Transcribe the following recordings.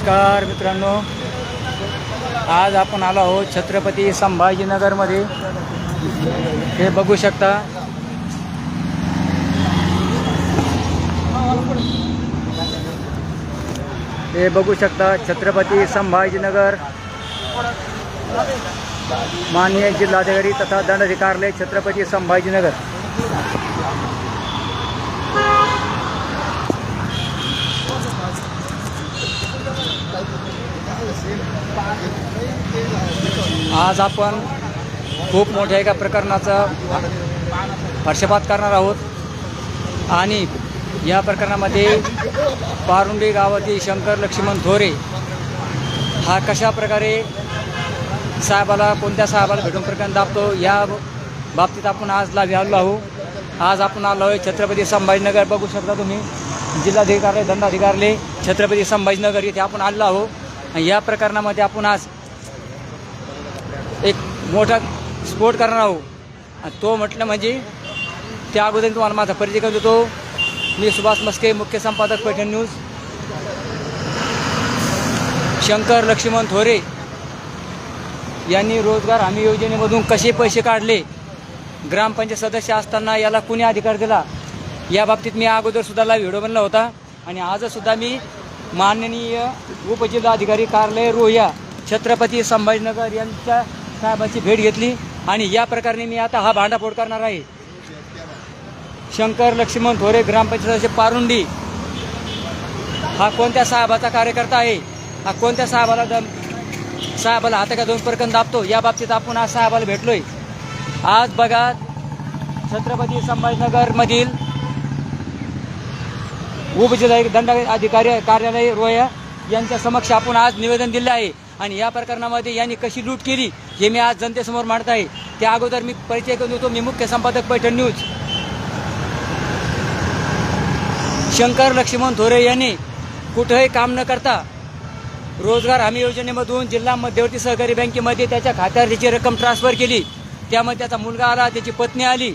नमस्कार मित्रांनो. आज आपण आलो आहोत छत्रपती संभाजीनगरमध्ये. हे बघू शकता. हे बघू शकता छत्रपती संभाजीनगर. माननीय जिल्हाधिकारी तथा दंडाधिकाऱ्यालय छत्रपती संभाजीनगर. आज आपण खूप मोठ्या एका प्रकरणाचा पक्षपात करणार आहोत. आणि या प्रकरणामध्ये पारुंडी गावातील शंकर लक्ष्मण थोरे हा कशा प्रकारे साहेबाला कोणत्या साहेबाला भेटून प्रकरण दाबतो या बाबतीत आपण आज लाभी आलो आहोत. आज आपण आलो आहे छत्रपती संभाजीनगर. बघू शकता तुम्ही जिल्हाधिकारी दंडाधिकाऱ्यालय छत्रपती संभाजीनगर इथे आपण आलो आहोत. आणि या प्रकरणामध्ये आपण आज एक मोठा स्फोट करणार आहोत. आणि तो म्हटलं म्हणजे त्या अगोदर तुम्हाला माझा परिचय करून देतो. मी सुभाष मस्के मुख्य संपादक पैठण न्यूज. शंकर लक्ष्मण थोरे यांनी रोजगार हमी योजनेमधून कसे पैसे काढले? ग्रामपंचायत सदस्य असताना याला कुणी अधिकार दिला? या बाबतीत मी अगोदर सुद्धा व्हिडिओ बनला होता. आणि आजसुद्धा मी माननीय उपजिल्हाधिकारी कार्यालय रोह्या छत्रपती संभाजीनगर यांच्या साहेबांची भेट घेतली आणि या प्रकारे मी आता हा भांडाफोड करणार आहे. शंकर लक्ष्मण थोरे ग्रामपंचायत पारुंडी हा कोणत्या साहेबाचा कार्यकर्ता आहे? हा कोणत्या साहेबाला दम साहेबाला हाताका दोन प्रकरण दाबतो? या बाबतीत आपण आज साहेबाला भेटलोय. आज बघा छत्रपती संभाजीनगरमधील उपजिल्हा दंड अधिकारी कार्यालय रोया यांच्या समक्ष आपण आज निवेदन दिले आहे. आणि या प्रकरणामध्ये यांनी कशी लूट केली हे मी आज जनतेसमोर मांडत आहे. त्या अगोदर मी परिचय करून देतो. मी मुख्य संपादक पैठण न्यूज. शंकर लक्ष्मण थोरे यांनी कुठंही काम न करता रोजगार हमी योजनेमधून जिल्हा मध्यवर्ती सहकारी बँकेमध्ये त्याच्या खात्यावर त्याची रक्कम ट्रान्सफर केली. त्यामध्ये त्याचा मुलगा आला त्याची पत्नी आली.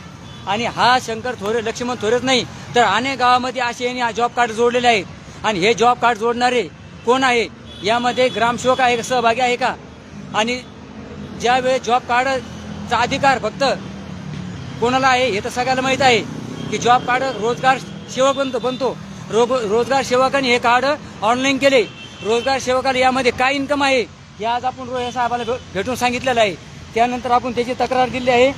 आणि हा शंकर थोरे लक्ष्मण थोरेच नाही तर अनेक गावामध्ये असे यांनी जॉब कार्ड जोडलेले आहेत. आणि हे जॉब कार्ड जोडणारे कोण आहे? यामध्ये ग्रामसेवक आहे सहभागी आहे का? आणि ज्यावेळेस जॉब कार्डचा अधिकार फक्त कोणाला आहे हे तर सगळ्याला माहीत आहे की जॉब कार्ड रोजगार सेवक बनतो बनतो. रोग रोजगार सेवकांनी हे कार्ड ऑनलाईन केले. रोजगार सेवकाला यामध्ये काय इन्कम आहे? हे आज आपण रोज साहेबाला भेटून सांगितलेलं आहे. त्यानंतर आपण त्याची तक्रार दिली आहे.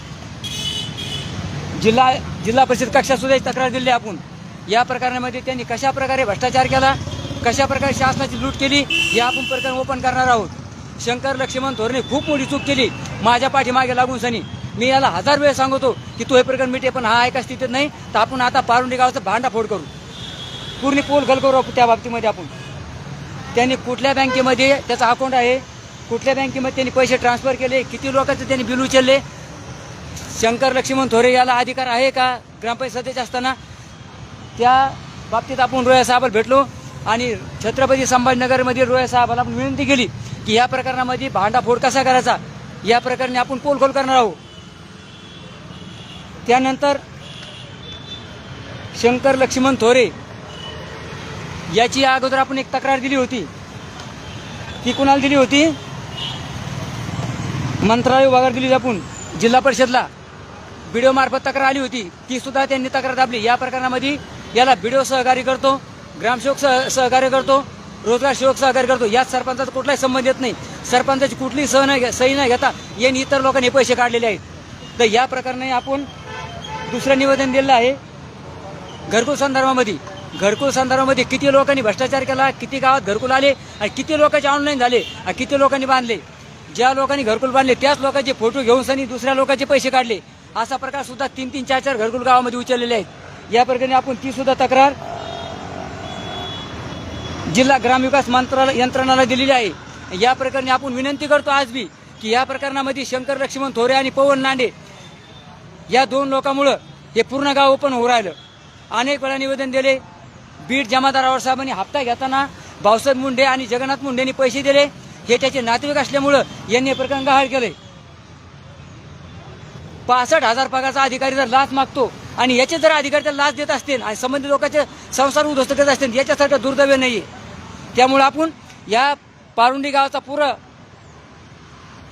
जिल्हा जिल्हा परिषद कक्षासुद्धा तक्रार दिली आपण. या प्रकरणामध्ये त्यांनी कशा प्रकारे भ्रष्टाचार केला कशा प्रकारे शासनाची लूट केली हे आपण प्रकरण ओपन करणार आहोत. शंकर लक्ष्मण थोरने खूप मोठी चूक केली. माझ्या पाठीमागे लागून सनी. मी याला हजार वेळ सांगतो की तो हे प्रकरण मिटे पण हा एका स्थितीत नाही. तर आपण आता पारुंडी गावाचं भांडाफोड करू. पूर्ण पोल घल करू त्या बाबतीमध्ये आपण. त्यांनी कुठल्या बँकेमध्ये त्याचा अकाउंट आहे कुठल्या बँकेमध्ये त्यांनी पैसे ट्रान्सफर केले किती लोकांचे त्यांनी बिल उचलले शंकर लक्ष्मण थोरे याला अधिकार आहे का? ग्रामपंचायत सदस्य असताना त्या बाबतीत आपण रोया साहेबाला भेटलो आणि छत्रपती संभाजीनगरमध्ये रोया साहेबाला आपण विनंती केली की या प्रकरणामध्ये भांडाफोड कसा करायचा? या प्रकरणी आपण पोलखोल करणार आहोत. त्यानंतर शंकर लक्ष्मण थोरे याची या अगोदर आपण एक तक्रार दिली होती. ती कुणाला दिली होती? मंत्रालय विभागाला दिली आपण जिल्हा परिषदला. व्हिडिओमार्फत मार्फत तक्रार आली होती. ती सुद्धा त्यांनी तक्रार दाबली. या प्रकरणामध्ये याला बीडीओ सहकार्य करतो ग्रामसेवक सह सहकार्य करतो रोजगार सेवक सहकार्य करतो. यात सरपंचाचा कुठलाही संबंध येत नाही. सरपंचाची कुठलीही सह न घे- सही न घेता यांनी इतर लोकांनी पैसे काढलेले आहेत. तर या प्रकरणी आपण दुसरं निवेदन दिलेलं आहे. घरकुल संदर्भामध्ये. घरकुल संदर्भामध्ये किती लोकांनी भ्रष्टाचार केला किती गावात घरकुल आले आणि किती लोकांचे ऑनलाईन झाले आणि किती लोकांनी बांधले? ज्या लोकांनी घरकुल बांधले त्याच लोकांचे फोटो घेऊन सनी दुसऱ्या लोकांचे पैसे काढले. असा प्रकार सुद्धा तीन तीन चार चार घरकुल गावामध्ये उचललेले आहेत. या प्रकरणी आपण ती सुद्धा तक्रार जिल्हा ग्रामविकास मंत्रालय यंत्रणाला दिलेली आहे. या प्रकरणी आपण विनंती करतो आज बी की या प्रकरणामध्ये शंकर लक्ष्मण थोरे आणि पवन नांडे या दोन लोकांमुळं हे पूर्ण गाव ओपन होऊ राहिलं. अनेक वेळा निवेदन दिले. बीड जमादारावर साहेबांनी हप्ता घेताना भाऊसाहेब मुंडे आणि जगन्नाथ मुंडेंनी पैसे दिले. हे त्याचे नातेवाईक असल्यामुळं यांनी हे प्रकरण गहाळ केले पासष्ट हजार पगारचा अधिकारी जर लाच मागतो आणि याचे जर अधिकारी त्याला लाच देत असतील आणि संबंधित लोकांचे संसार उद्ध्वस्त करत असतील याच्यासारखं दुर्दैव नाही त्यामुळे आपण या पारुंडी गावाचा पुरा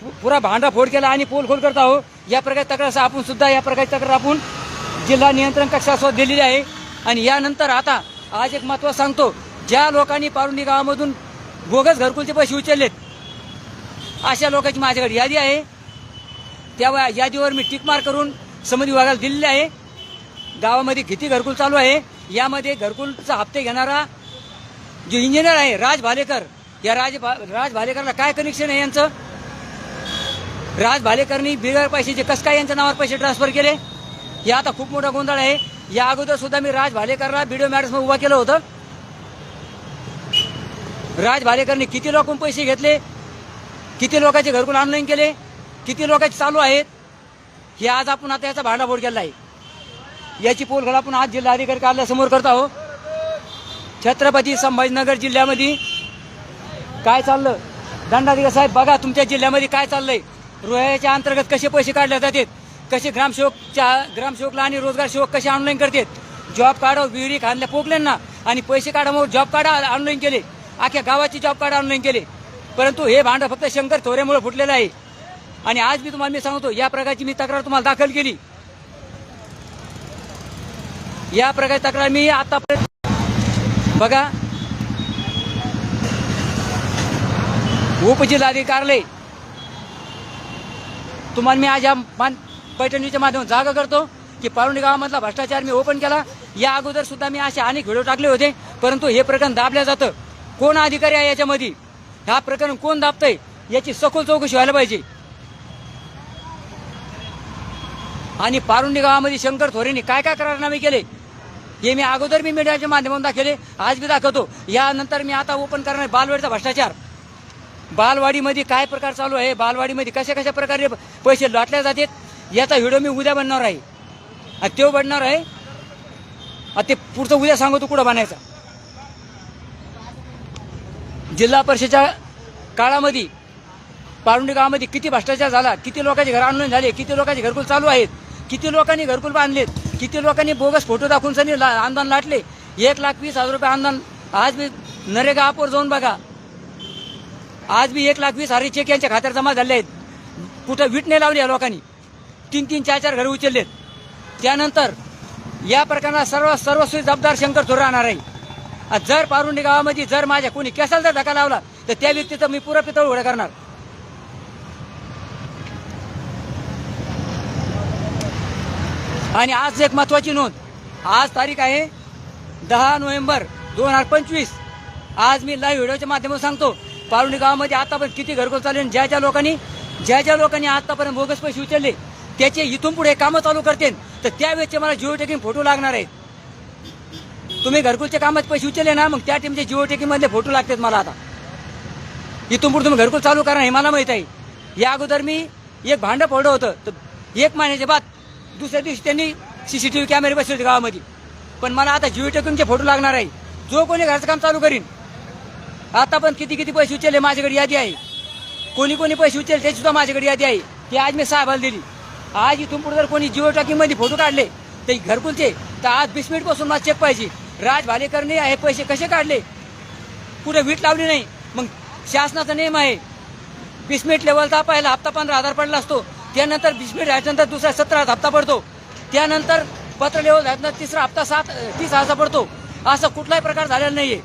पु- पुरा भांडा फोड केला आणि पोल खोल करत आहो या प्रकारची तक्रार आपण सुद्धा या प्रकारची तक्रार आपण जिल्हा नियंत्रण कक्षासोबत दिलेली आहे. आणि यानंतर आता आज एक महत्त्व सांगतो ज्या लोकांनी पारुंडी गावामधून बोगस घरकुलचे पैसे उचललेत अशा लोकांची माझ्याकडे यादी आहे. त्या यादीवर मी टिकमार करून समिती विभागाला दिलेली आहे. गावामध्ये किती घरकुल चालू आहे. यामध्ये घरकुलचा हप्ते घेणारा जो इंजिनियर आहे राज भालेकर या राज भा- राज भालेकरला काय कनेक्शन आहे यांचं? राज भालेकरनी बिगर पैशाचे कस काय यांच्या नावावर पैसे ट्रान्सफर केले? या आता खूप मोठा गोंधळ आहे. या अगोदर सुद्धा मी राज भालेकरला व्हिडिओ मॅडम उभा केलं होतं. राज भालेकरनी किती लोकांकडून पैसे घेतले? किती लोकांचे घरकुल ऑनलाईन केले? किती लोकांचे चालू आहेत हे आज आपण आता याचा भांडाफोड केला आहे. याची पोलखोल आपण आज जिल्हाधिकारी कार्यालयासमोर करत आहोत. छत्रपती संभाजीनगर जिल्ह्यामध्ये काय चाललं? दंडाधिकारी साहेब बघा तुमच्या जिल्ह्यामध्ये काय चाललंय. रोह्याच्या अंतर्गत कसे पैसे काढले जातात? कसे ग्रामसेवकच्या ग्रामसेवकला आणि रोजगार सेवक कसे ऑनलाईन करतात? जॉब कार्ड विहिरी खांदल्या पोकल्यांना आणि पैसे काढामुळे जॉब कार्ड ऑनलाईन केले. अख्ख्या गावाची जॉब कार्ड ऑनलाईन केले. परंतु हे भांडं फक्त शंकर थोरेमुळे फुटलेलं आहे. आणि आज मी तुम्हाला मी सांगतो या प्रकारची मी तक्रार तुम्हाला दाखल केली. या प्रकारची तक्रार मी आतापर्यंत बघा. उपजिल्हाधिकारी तुम्हाला मी आज या मान पैठणीच्या माध्यमात जागा करतो की पारुंडी गावामधला भ्रष्टाचार मी ओपन केला. या अगोदर सुद्धा मी असे अनेक व्हिडिओ टाकले होते परंतु हे प्रकरण दाबलं जातं. कोण अधिकारी आहे याच्यामध्ये? हा प्रकरण कोण दाबतंय याची सखोल चौकशी व्हायला पाहिजे. आणि पारुंडी गावामध्ये शंकर थोरेंनी काय काय करारनामे केले? हे मी अगोदर मी मीडियाच्या माध्यमातून दाखवले आज मी दाखवतो. यानंतर मी आता ओपन करणार बालवाडीचा भ्रष्टाचार. बालवाडीमध्ये काय प्रकार चालू आहे? बालवाडीमध्ये कशा कशा प्रकारे पैसे लाटले जातात? याचा व्हिडिओ मी उद्या बनणार आहे. आणि तो बनणार आहे. ते पुढचं उद्या सांगतो कुठं बनायचा. जिल्हा परिषदेच्या काळामध्ये पारुंडी गावामध्ये किती भ्रष्टाचार झाला? किती लोकांचे घर ऑनलाईन झाले? किती लोकांचे घरकुल चालू आहेत? किती लोकांनी घरकुल बांधलेत? किती लोकांनी बोगस फोटो दाखवून सनी ला- अनुदान लाटले? एक लाख वीस हजार रुपये अनुदान आज मी नरेगा ॲपवर जाऊन बघा. आज मी एक लाख वीस हजार चेक यांच्या खात्यात जमा झाले आहेत. कुठं वीट नाही लावली या लोकांनी. तीन तीन चार चार घरं उचललेत. त्यानंतर या प्रकरणात सर्व सर्वस्वी जबाबदार शंकर थोर राहणार आहे. जर पारुंडी गावामध्ये जर माझ्या कोणी केसाला जर धक्का लावला तर त्या व्यक्तीचं मी पुरा पितळ उघडं करणार. आणि आज एक महत्वाची नोंद. आज तारीख आहे दहा नोव्हेंबर दोन हजार पंचवीस. आज मी लाईव्ह व्हिडिओच्या माध्यमातून सांगतो पारुणी गावामध्ये आतापर्यंत किती घरकुल चालले आहे, ज्या ज्या लोकांनी ज्या ज्या लोकांनी आतापर्यंत बोगस पैसे उचलले त्याचे इथून पुढे कामं चालू करते तर त्यावेळेसचे मला जिओ टेकिंग फोटो लागणार आहेत. तुम्ही घरकुलच्या कामात पैसे उचलले ना मग त्या टीमचे जिओ टेकिंगमधले फोटो लागतात मला आता. इथून पुढे तुम्ही घरकुल चालू करा हे मला माहीत आहे. या अगोदर मी एक भांडं फोडलं होतं तर एक महिन्याच्या बाद दुसऱ्या दिवशी त्यांनी सीसीटीव्ही कॅमेरे बसवले गावामध्ये. पण मला आता जीव टेकूनचे फोटो लागणार आहे. जो कोणी घरचं काम चालू करीन आता पण किती किती पैसे उचलले माझ्याकडे यादी आहे. कोणी कोणी पैसे उचलले त्याची सुद्धा माझ्याकडे यादी आहे. ती आज मी साहेबाला दिली. आज इथून पुढे जर कोणी जिओ टॉकिंगमध्ये फोटो काढले ते घरकुलचे तर आज वीस मिनिटपासून मला चेक पाहिजे. राज भालेकरने हे पैसे कसे काढले? कुठे वीट लावली नाही? मग शासनाचा नेम आहे. वीस मिनिट लेवलचा पहिला हप्ता पंधरा हजार पडला असतो. त्यानंतर भीष्मी राजनंतर दुसरा सतरा हप्ता पडतो. त्यानंतर पत्र लेवल झाल्यानंतर तिसरा हप्ता सात तीस हजार पडतो. असा कुठलाही प्रकार झालेला नाहीये.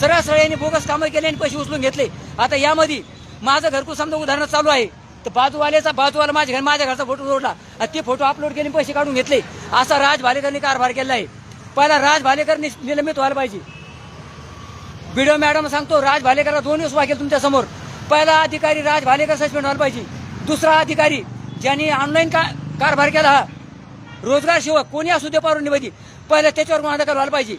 सरळ सरळ यांनी बोगस कामं केले आणि पैसे उचलून घेतले. आता यामध्ये माझं घरकुल समजा उदाहरण चालू आहे. तर बाजूवाल्याचा बाजूवाला माझ्या घर माझ्या घरचा फोटो जोडला. आणि ते फोटो अपलोड केले पैसे काढून घेतले. असा राज भालेकरने कारभार केला आहे. पहिला राज भालेकर निलंबित व्हायला पाहिजे. व्हिडिओ मॅडम सांगतो राज भालेकरला दोन दिवस वाकेल तुमच्यासमोर पहिला अधिकारी राज भालेकर सस्पेंड व्हायला पाहिजे. दुसरा अधिकारी ज्यांनी ऑनलाईन का कारभार केला रोजगार सेवक कोणी असू दे पारुंडीमध्ये पहिले त्याच्यावर गुन्हा दाखल व्हायला पाहिजे.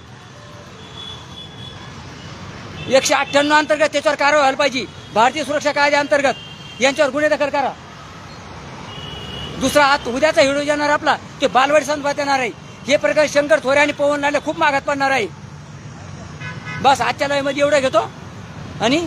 एकशे अठ्ठ्याण्णव अंतर्गत त्याच्यावर कारवाई व्हायला पाहिजे. भारतीय सुरक्षा कायद्याअंतर्गत यांच्यावर गुन्हे दाखल करा. दुसरा आज उद्याचा हिडो येणार आपला ते बालवाडी संदर्भात येणार आहे. हे प्रकार शंकर थोरे आणि पवन लांडे खूप मागात पडणार आहे. बस आजच्या लयमध्ये एवढं घेतो. आणि